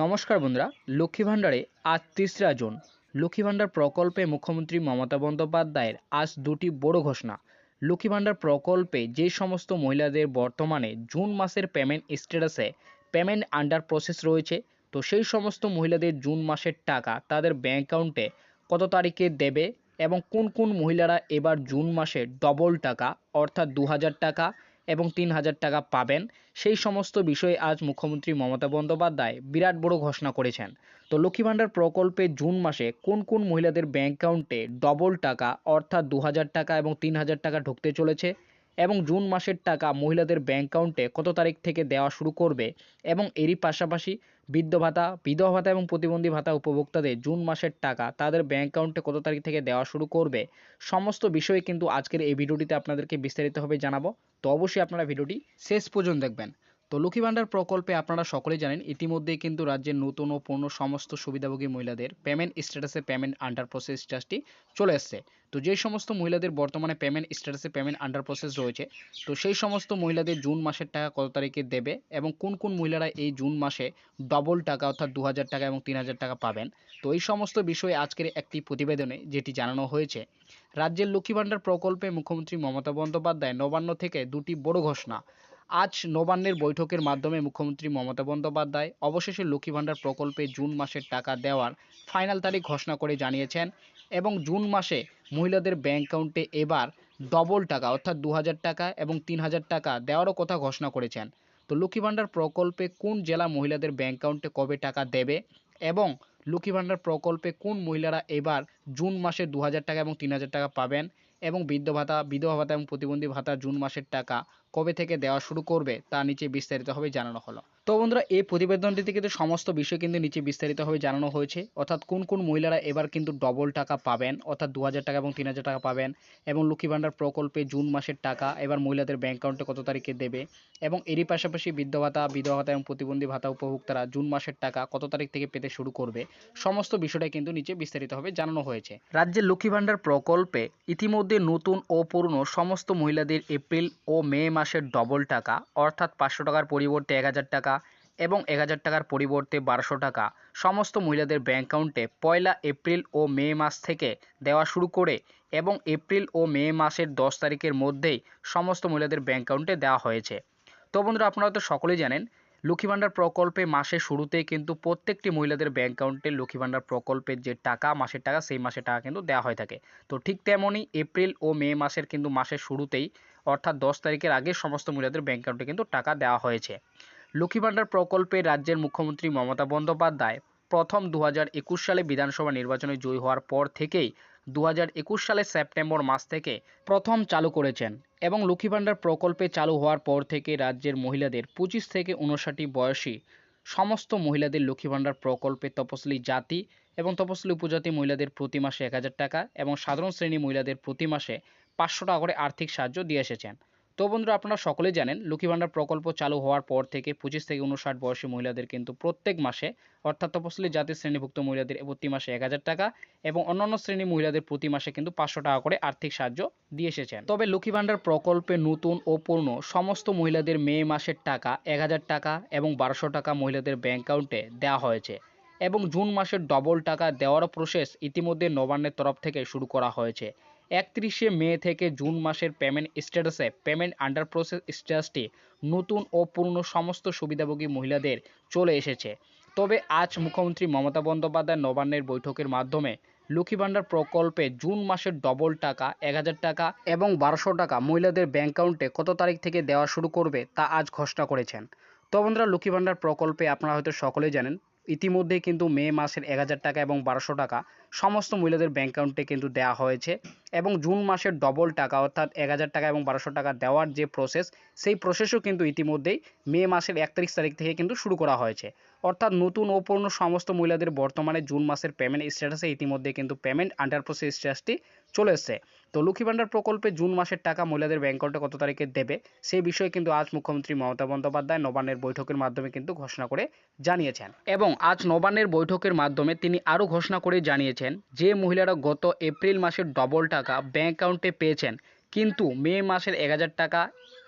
নমস্কার বন্ধুরা, লক্ষ্মী ভাণ্ডারে আজ তিসরা জুন। লক্ষ্মী ভাণ্ডার প্রকল্পে মুখ্যমন্ত্রী মমতা বন্দ্যোপাধ্যায়ের আজ দুটি বড় ঘোষণা। লক্ষ্মী ভাণ্ডার প্রকল্পে যে সমস্ত মহিলাদের বর্তমানে জুন মাসের পেমেন্ট স্ট্যাটাসে পেমেন্ট আন্ডার প্রসেস রয়েছে, তো সেই সমস্ত মহিলাদের জুন মাসের টাকা তাদের ব্যাঙ্ক অ্যাকাউন্টে কত তারিখে দেবে এবং কোন কোন মহিলারা এবার জুন মাসে ডবল টাকা, অর্থাৎ দু হাজার টাকা এবং তিন হাজার টাকা পাবেন। সেই সমস্ত বিষয়ে আজ মুখ্যমন্ত্রী মমতা বন্দ্যোপাধ্যায় বিরাট বড় ঘোষণা করেছেন। তো লক্ষ্মী ভাণ্ডার প্রকল্পে জুন মাসে কোন কোন মহিলাদের ব্যাঙ্ক অ্যাকাউন্টে ডবল টাকা অর্থাৎ দু হাজার টাকা এবং তিন হাজার টাকা ঢুকতে চলেছে এবং জুন মাসের টাকা মহিলাদের ব্যাঙ্ক অ্যাকাউন্টে কত তারিখ থেকে দেওয়া শুরু করবে এবং এরই পাশাপাশি বৃদ্ধ ভাতা, বিধবা ভাতা এবং প্রতিবন্ধী ভাতা উপভোক্তাদের জুন মাসের টাকা তাদের ব্যাঙ্ক অ্যাকাউন্টে কত তারিখ থেকে দেওয়া শুরু করবে, সমস্ত বিষয়ে কিন্তু আজকের এই ভিডিওটিতে আপনাদেরকে বিস্তারিতভাবে জানাব। তো অবশ্যই আপনারা ভিডিওটি শেষ পর্যন্ত দেখবেন। তো লক্ষ্মী ভাণ্ডার প্রকল্পে আপনারা সকলেই জানেন, ইতিমধ্যেই কিন্তু রাজ্যের নতুন ও পূর্ণ সমস্ত সুবিধাভোগী মহিলাদের পেমেন্ট স্ট্যাটাসে পেমেন্ট আন্ডার প্রসেস স্ট্যাটাসটি চলে এসছে। তো যে সমস্ত মহিলাদের বর্তমানে পেমেন্ট স্ট্যাটাসে পেমেন্ট আন্ডার প্রসেস রয়েছে, তো সেই সমস্ত মহিলাদের জুন মাসের টাকা কত তারিখে দেবে এবং কোন কোন মহিলারা এই জুন মাসে ডবল টাকা অর্থাৎ দু হাজার টাকা এবং তিন হাজার টাকা পাবেন? তো এই সমস্ত বিষয়ে আজকের একটি প্রতিবেদনে যেটি জানানো হয়েছে, রাজ্যের লক্ষ্মী ভাণ্ডার প্রকল্পে মুখ্যমন্ত্রী মমতা বন্দ্যোপাধ্যায় নবান্ন থেকে দুটি বড় ঘোষণা আজ নবান্নের বৈঠকের মাধ্যমে মুখ্যমন্ত্রী মমতা বন্দ্যোপাধ্যায় অবশেষে লক্ষ্মী ভাণ্ডার প্রকল্পে জুন মাসের টাকা দেওয়ার ফাইনাল তারিখ ঘোষণা করে জানিয়েছেন এবং জুন মাসে মহিলাদের ব্যাঙ্ক অ্যাকাউন্টে এবার ডবল টাকা, অর্থাৎ দু হাজার টাকা এবং তিন হাজার টাকা দেওয়ারও কথা ঘোষণা করেছেন। তো লক্ষ্মী ভাণ্ডার প্রকল্পে কোন জেলা মহিলাদের ব্যাঙ্ক অ্যাকাউন্টে কবে টাকা দেবে এবং লক্ষ্মী ভাণ্ডার প্রকল্পে কোন মহিলারা এবার জুন মাসে দু হাজার টাকা এবং তিন হাজার টাকা পাবেন এবং বৃদ্ধ ভাতা, বিধবা ভাতা এবং প্রতিবন্ধী ভাতা জুন মাসের টাকা কবে থেকে দেওয়া শুরু করবে, তা নিচে বিস্তারিতভাবে জানানো হলো। তো বন্ধুরা, এই প্রতিবেদনটিতে কিন্তু সমস্ত বিষয় কিন্তু নিচে বিস্তারিতভাবে জানানো হয়েছে। অর্থাৎ কোন কোন মহিলারা এবার কিন্তু ডবল টাকা পাবেন, অর্থাৎ দু হাজার টাকা এবং তিন হাজার টাকা পাবেন এবং লক্ষ্মী ভাণ্ডার প্রকল্পে জুন মাসের টাকা এবার মহিলাদের ব্যাঙ্ক অ্যাকাউন্টে কত তারিখে দেবে এবং এরই পাশাপাশি বৃদ্ধ ভাতা, বিধবা ভাতা এবং প্রতিবন্ধী ভাতা উপভোক্তারা জুন মাসের টাকা কত তারিখ থেকে পেতে শুরু করবে, সমস্ত বিষয়টাই কিন্তু নিচে বিস্তারিতভাবে জানানো হয়েছে। রাজ্যের লক্ষ্মী ভাণ্ডার প্রকল্পে ইতিমধ্যে নতুন ও পুরনো সমস্ত মহিলাদের এপ্রিল ও মে মাসের ডবল টাকা, অর্থাৎ পাঁচশো টাকার পরিবর্তে এক হাজার টাকা এবং এক হাজার টাকার পরিবর্তে বারোশো টাকা। সমস্ত মহিলাদের ব্যাঙ্ক অ্যাকাউন্টে পয়লা এপ্রিল ও মে মাস থেকে দেওয়া শুরু করে এবং এপ্রিল ও মে মাসের দশ তারিখের মধ্যেই সমস্ত মহিলাদের ব্যাঙ্ক অ্যাকাউন্টে দেওয়া হয়েছে। তো বন্ধুরা, আপনারা তো সকলেই জানেন লক্ষ্মী ভাণ্ডার প্রকল্পে মাসের শুরুতে কিন্তু প্রত্যেকটি মহিলাদের ব্যাঙ্ক অ্যাকাউন্টে লক্ষ্মী ভাণ্ডার প্রকল্পের যে টাকা, মাসের টাকা, সেই মাসের টাকা কিন্তু দেওয়া হয়ে থাকে। তো ঠিক তেমনই এপ্রিল ও মে মাসের কিন্তু মাসের শুরুতেই, অর্থাৎ দশ তারিখের আগে সমস্ত মহিলাদের ব্যাঙ্ক অ্যাকাউন্টে কিন্তু টাকা দেওয়া হয়েছে। লক্ষ্মী ভাণ্ডার প্রকল্পে রাজ্যের মুখ্যমন্ত্রী মমতা বন্দ্যোপাধ্যায় প্রথম দু হাজার একুশ সালে বিধানসভা নির্বাচনে জয়ী হওয়ার পর থেকেই দু সালের সেপ্টেম্বর মাস থেকে প্রথম চালু করেছেন এবং লক্ষ্মী ভাণ্ডার প্রকল্পে চালু হওয়ার পর থেকে রাজ্যের মহিলাদের পঁচিশ থেকে উনষাটি বয়সী সমস্ত মহিলাদের লক্ষ্মী ভাণ্ডার প্রকল্পে তপশিলি জাতি এবং তপশিলি উপজাতি মহিলাদের প্রতি মাসে এক হাজার টাকা এবং সাধারণ শ্রেণি মহিলাদের প্রতি মাসে পাঁচশো টাকা করে আর্থিক সাহায্য দিয়ে এসেছেন। তো বন্ধুরা আপনারা সকলেই জানেন, লক্ষ্মী ভাণ্ডার প্রকল্প চালু হওয়ার পর থেকে পঁচিশ থেকে উনষাট বয়সী মহিলাদের কিন্তু প্রত্যেক মাসে, অর্থাৎ তপশিলি জাতির শ্রেণীভুক্ত মহিলাদের প্রতি মাসে এক হাজার টাকা এবং অন্যান্য শ্রেণি মহিলাদের প্রতি মাসে কিন্তু পাঁচশো টাকা করে আর্থিক সাহায্য দিয়ে এসেছেন। তবে লক্ষ্মী ভাণ্ডার প্রকল্পে নতুন ও পূর্ণ সমস্ত মহিলাদের মে মাসের টাকা এক হাজার টাকা এবং বারোশো টাকা মহিলাদের ব্যাঙ্ক অ্যাকাউন্টে দেওয়া হয়েছে এবং জুন মাসের ডবল টাকা দেওয়ারও প্রসেস ইতিমধ্যে নবান্নের তরফ থেকে শুরু করা হয়েছে। একত্রিশে মে থেকে জুন মাসের পেমেন্ট স্ট্যাটাসে পেমেন্ট আন্ডার প্রসেস স্ট্যাটাসটি নতুন ও পূর্ণ সমস্ত সুবিধাভোগী মহিলাদের চলে এসেছে। তবে আজ মুখ্যমন্ত্রী মমতা বন্দ্যোপাধ্যায় নবান্নের বৈঠকের মাধ্যমে লক্ষ্মী ভাণ্ডার প্রকল্পে জুন মাসের ডবল টাকা, এক হাজার টাকা এবং বারোশো টাকা মহিলাদের ব্যাঙ্ক অ্যাকাউন্টে কত তারিখ থেকে দেওয়া শুরু করবে তা আজ ঘোষণা করেছেন। তো বন্ধুরা লক্ষ্মী ভাণ্ডার প্রকল্পে আপনারা হয়তো সকলেই জানেন ইতিমধ্যেই কিন্তু মে মাসের এক হাজার টাকা এবং বারোশো টাকা সমস্ত মহিলাদের ব্যাঙ্ক অ্যাকাউন্টে কিন্তু দেওয়া হয়েছে এবং জুন মাসের ডবল টাকা অর্থাৎ এক হাজার টাকা এবং বারোশো টাকা দেওয়ার যে প্রসেস সেই প্রসেসও কিন্তু ইতিমধ্যেই মে মাসের একত্রিশ তারিখ থেকে কিন্তু শুরু করা হয়েছে। অর্থাৎ নতুন ও পুরনো সমস্ত মহিলাদের বর্তমানে জুন মাসের পেমেন্ট স্ট্যাটাসে ইতিমধ্যে কিন্তু পেমেন্ট আন্ডার প্রসেস স্ট্যাটাসটি চলে এসছে। তো লক্ষ্মী ভাণ্ডার প্রকল্পে জুন মাসের টাকা মহিলাদের ব্যাঙ্ক অ্যাকাউন্টে কত তারিখে দেবে? সেই বিষয়ে কিন্তু আজ মুখ্যমন্ত্রী মমতা বন্দ্যোপাধ্যায় নবান্নের বৈঠকের মাধ্যমে কিন্তু ঘোষণা করে জানিয়েছেন। এবং আজ নবান্নের বৈঠকের মাধ্যমে তিনি আরও ঘোষণা করে জানিয়েছেন যে মহিলারা গত এপ্রিল মাসের ডবল টাকা ব্যাঙ্ক অ্যাকাউন্টে পেয়েছেন, কিন্তু মে মাসের এক হাজার টাকা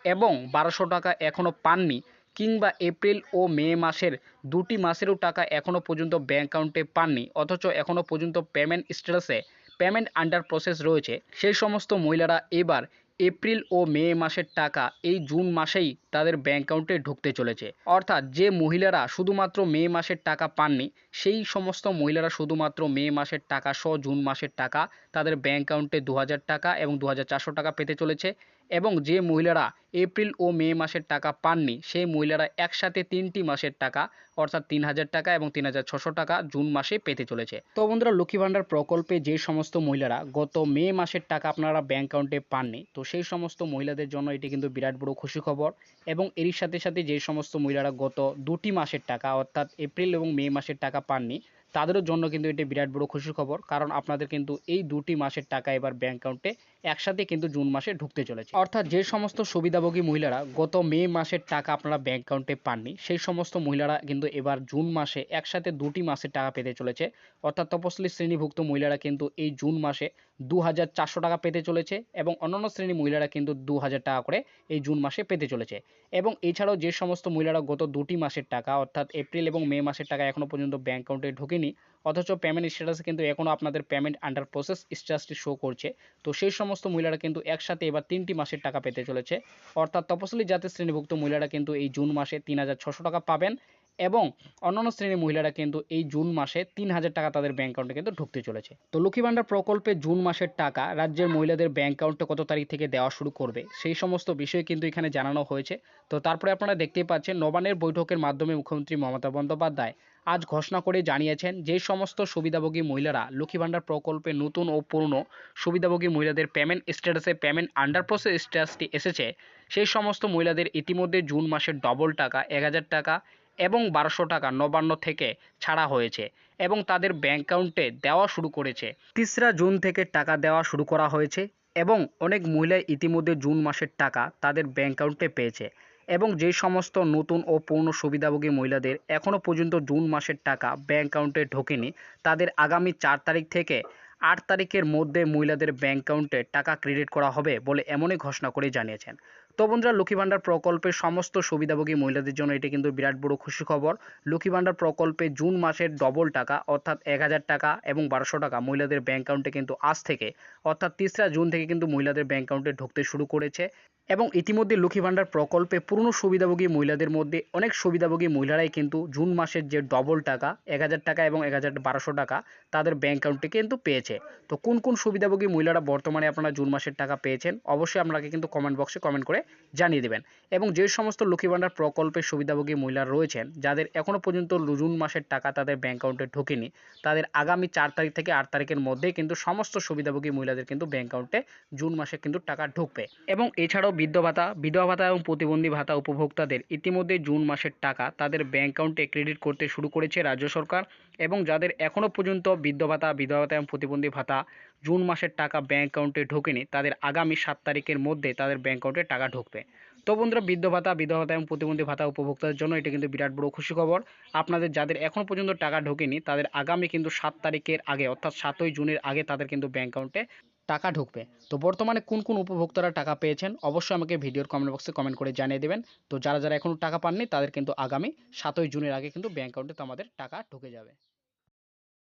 এবং বারোশো টাকা এখনও পাননি কিংবা এপ্রিল ও মে মাসের দুটি মাসেরও টাকা এখনও পর্যন্ত ব্যাঙ্ক অ্যাকাউন্টে পাননি, অথচ এখনও পর্যন্ত পেমেন্ট স্ট্যাটাসে পেমেন্ট আন্ডার প্রসেস রয়েছে, সেই সমস্ত মহিলারা এবার এপ্রিল ও মে মাসের টাকা এই জুন মাসেই তাদের ব্যাঙ্ক অ্যাকাউন্টে ঢুকতে চলেছে। অর্থাৎ যে মহিলারা শুধুমাত্র মে মাসের টাকা পাননি, সেই সমস্ত মহিলারা শুধুমাত্র মে মাসের টাকা সহ জুন মাসের টাকা তাদের ব্যাঙ্ক অ্যাকাউন্টে দু হাজার টাকা এবং দু হাজার চারশো টাকা পেতে চলেছে। এবং যে মহিলারা এপ্রিল ও মে মাসের টাকা পাননি, সেই মহিলারা একসাথে তিনটি মাসের টাকা, অর্থাৎ তিন হাজার টাকা এবং তিন হাজার ছশো টাকা জুন মাসে পেতে চলেছে। তো বন্ধুরা, লক্ষ্মী ভাণ্ডার প্রকল্পে যে সমস্ত মহিলারা গত মে মাসের টাকা আপনারা ব্যাঙ্ক অ্যাকাউন্টে পাননি, তো সেই সমস্ত মহিলাদের জন্য এটি কিন্তু বিরাট বড় খুশি খবর এবং এরই সাথে সাথে যে সমস্ত মহিলারা গত দুটি মাসের টাকা, অর্থাৎ এপ্রিল এবং মে মাসের টাকা পাননি তাদেরও জন্য কিন্তু এটি বিরাট বড় খুশির খবর, কারণ আপনাদের কিন্তু এই দুটি মাসের টাকা এবার ব্যাঙ্ক অ্যাকাউন্টে একসাথে কিন্তু জুন মাসে ঢুকতে চলেছে। অর্থাৎ যে সমস্ত সুবিধাভোগী মহিলারা গত মে মাসের টাকা আপনারা ব্যাঙ্ক অ্যাকাউন্টে পাননি, সেই সমস্ত মহিলারা কিন্তু এবার জুন মাসে একসাথে দুটি মাসের টাকা পেতে চলেছে। অর্থাৎ তপশিলি শ্রেণীভুক্ত মহিলারা কিন্তু এই জুন মাসে দু হাজার চারশো টাকা পেতে চলেছে এবং অন্যান্য শ্রেণির মহিলারা কিন্তু দু হাজার টাকা করে এই জুন মাসে পেতে চলেছে। এবং এছাড়াও যে সমস্ত মহিলারা গত দুটি মাসের টাকা, অর্থাৎ এপ্রিল এবং মে মাসের টাকা এখনও পর্যন্ত ব্যাঙ্ক অ্যাকাউন্টে ঢোকেনি অথচ পেমেন্ট স্ট্যাটাসে কিন্তু এখনও আপনাদের পেমেন্ট আন্ডার প্রসেস স্ট্যাটাসটি শো করছে। তো সেই সমস্ত মহিলারা কিন্তু একসাথে এবার তিনটি মাসের টাকা পেতে চলেছে। অর্থাৎ তপশিলি জাতির শ্রেণীভুক্ত মহিলারা কিন্তু এই জুন মাসে তিন টাকা পাবেন এবং অন্যান্য শ্রেণির মহিলারা কিন্তু এই জুন মাসে তিন হাজার টাকা তাদের ব্যাঙ্ক অ্যাকাউন্টে কিন্তু ঢুকতে চলেছে। তো লক্ষ্মী ভাণ্ডার প্রকল্পে জুন মাসের টাকা রাজ্যের মহিলাদের ব্যাঙ্ক অ্যাকাউন্টে কত তারিখ থেকে দেওয়া শুরু করবে, সেই সমস্ত বিষয় কিন্তু এখানে জানানো হয়েছে। তো তারপরে আপনারা দেখতেই পাচ্ছেন নবান্নের বৈঠকের মাধ্যমে মুখ্যমন্ত্রী মমতা বন্দ্যোপাধ্যায় আজ ঘোষণা করে জানিয়েছেন, যে সমস্ত সুবিধাভোগী মহিলারা লক্ষ্মী ভাণ্ডার প্রকল্পে নতুন ও পুরনো সুবিধাভোগী মহিলাদের পেমেন্ট স্ট্যাটাসে পেমেন্ট আন্ডার প্রসেস স্ট্যাটাসটি এসেছে। সেই সমস্ত মহিলাদের ইতিমধ্যে জুন মাসের ডবল টাকা, এক হাজার টাকা এবং বারোশো টাকা নবান্ন থেকে ছাড়া হয়েছে এবং তাদের ব্যাঙ্ক অ্যাকাউন্টে দেওয়া শুরু করেছে। তিসরা জুন থেকে টাকা দেওয়া শুরু করা হয়েছে এবং অনেক মহিলা ইতিমধ্যে জুন মাসের টাকা তাদের ব্যাঙ্ক অ্যাকাউন্টে পেয়েছে। এবং যে সমস্ত নতুন ও পূর্ণ সুবিধাভোগী মহিলাদের এখনও পর্যন্ত জুন মাসের টাকা ব্যাঙ্ক অ্যাকাউন্টে ঢোকেনি, তাদের আগামী চার তারিখ থেকে আট তারিখের মধ্যে মহিলাদের ব্যাঙ্ক অ্যাকাউন্টে টাকা ক্রেডিট করা হবে বলে এমনই ঘোষণা করে জানিয়েছেন। তো বন্ধুরা, লক্ষ্মী ভাণ্ডার প্রকল্পের সমস্ত সুবিধাভোগী মহিলাদের জন্য এটি কিন্তু বিরাট বড় খুশি খবর। লক্ষ্মী ভাণ্ডার প্রকল্পে জুন মাসের ডবল টাকা, অর্থাৎ এক হাজার টাকা এবং বারোশো টাকা মহিলাদের ব্যাঙ্ক অ্যাকাউন্টে কিন্তু আজ থেকে, অর্থাৎ তিসরা জুন থেকে কিন্তু মহিলাদের ব্যাঙ্ক অ্যাকাউন্টে ঢুকতে শুরু করেছে। এবং ইতিমধ্যে লক্ষ্মী ভাণ্ডার প্রকল্পে পুরনো সুবিধাভোগী মহিলাদের মধ্যে অনেক সুবিধাভোগী মহিলারাই কিন্তু জুন মাসের যে ডবল টাকা, এক হাজার টাকা এবং এক বারোশো টাকা তাদের ব্যাঙ্ক অ্যাকাউন্টে কিন্তু পেয়েছে। তো কোন কোন সুবিধাভোগী মহিলারা বর্তমানে আপনারা জুন মাসের টাকা পেয়েছেন, অবশ্যই আপনাকে কিন্তু কমেন্ট বক্সে কমেন্ট করে জানিয়ে দেবেন। এবং যে সমস্ত লক্ষ্মী ভাণ্ডার প্রকল্পের সুবিধাভোগী মহিলারা রয়েছেন, যাদের এখনও পর্যন্ত জুন মাসের টাকা তাদের ব্যাঙ্ক অ্যাকাউন্টে ঢোকেনি, তাদের আগামী চার তারিখ থেকে আট তারিখের মধ্যে কিন্তু সমস্ত সুবিধাভোগী মহিলাদের কিন্তু ব্যাঙ্ক অ্যাকাউন্টে জুন মাসে কিন্তু টাকা ঢুকবে। এবং এছাড়াও বৃদ্ধ ভাতা, বিধবা ভাতা এবং প্রতিবন্ধী ভাতা উপভোক্তাদের ইতিমধ্যে জুন মাসের টাকা তাদের ব্যাঙ্ক অ্যাকাউন্টে ক্রেডিট করতে শুরু করেছে রাজ্য সরকার এবং যাদের এখনও পর্যন্ত বৃদ্ধ ভাতা, বিধবা ভাতা এবং প্রতিবন্ধী ভাতা জুন মাসের টাকা ব্যাঙ্ক অ্যাকাউন্টে ঢোকেনি, তাদের আগামী সাত তারিখের মধ্যে তাদের ব্যাঙ্ক অ্যাকাউন্টে টাকা ঢুকবে। তো বন্ধুরা বৃদ্ধ ভাতা, বিধবা ভাতা এবং প্রতিবন্ধী ভাতা উপভোক্তাদের জন্য এটা কিন্তু বিরাট বড় খুশি খবর। আপনাদের যাদের এখনও পর্যন্ত টাকা ঢোকেনি, তাদের আগামী কিন্তু সাত তারিখের আগে, অর্থাৎ সাতই জুনের আগে তাদের কিন্তু ব্যাঙ্ক অ্যাকাউন্টে টাকা ঢুকবে। তো বর্তমানে কোন কোন উপভোক্তারা টাকা পেয়েছেন, অবশ্যই আমাকে ভিডিওর কমেন্ট বক্সে কমেন্ট করে জানিয়ে দেবেন। তো যারা যারা এখনও টাকা পাননি, তাদের কিন্তু আগামী সাতই জুনের আগে কিন্তু ব্যাঙ্ক অ্যাকাউন্টে আমাদের টাকা ঢুকে যাবে।